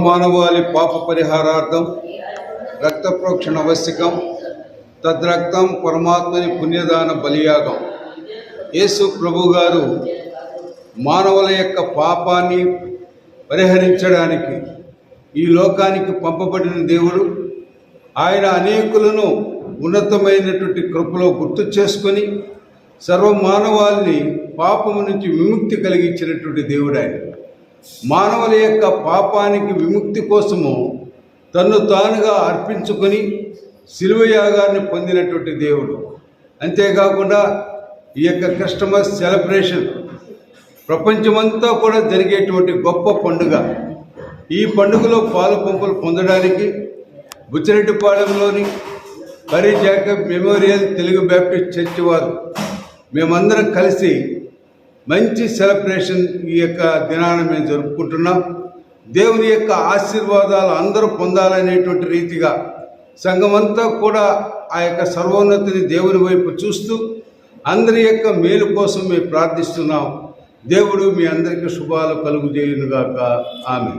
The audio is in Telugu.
మానవాళి పాప పరిహారార్థం రక్త ప్రోక్షణ ఆవశ్యకం తద్రక్తం పరమాత్మని పుణ్యదాన బలియాగం. యేసు ప్రభు గారు మానవుల యొక్క పాపాన్ని పరిహరించడానికి ఈ లోకానికి పంపబడిన దేవుడు. ఆయన అనేకులను ఉన్నతమైనటువంటి కృపలో గుర్తు చేసుకొని సర్వ మానవాళిని పాపము నుంచి విముక్తి కలిగించినటువంటి దేవుడు ఆయన. మానవుల యొక్క పాపానికి విముక్తి కోసము తన్ను తానుగా అర్పించుకొని శిలువ యాగాన్ని పొందినటువంటి దేవుడు. అంతేకాకుండా ఈ యొక్క క్రిస్టమస్ సెలబ్రేషన్ ప్రపంచమంతా కూడా జరిగేటువంటి గొప్ప పండుగ. ఈ పండుగలో పాలు పంపులు పొందడానికి బుచ్చిరెడ్డిపాళెంలోని Hari Jacob memorial Telugu Baptist church వారు మేమందరం కలిసి మంచి సెలబ్రేషన్ ఈ యొక్క దినాన్ని మేము జరుపుకుంటున్నాం. దేవుని యొక్క ఆశీర్వాదాలు అందరూ పొందాలనేటువంటి రీతిగా సంఘమంతా కూడా ఆ యొక్క సర్వోన్నతిని దేవుని వైపు చూస్తూ అందరి యొక్క మేలు కోసం మేము ప్రార్థిస్తున్నాం. దేవుడు మీ అందరికీ శుభాలు కలుగు చేయునుగాక ఆమె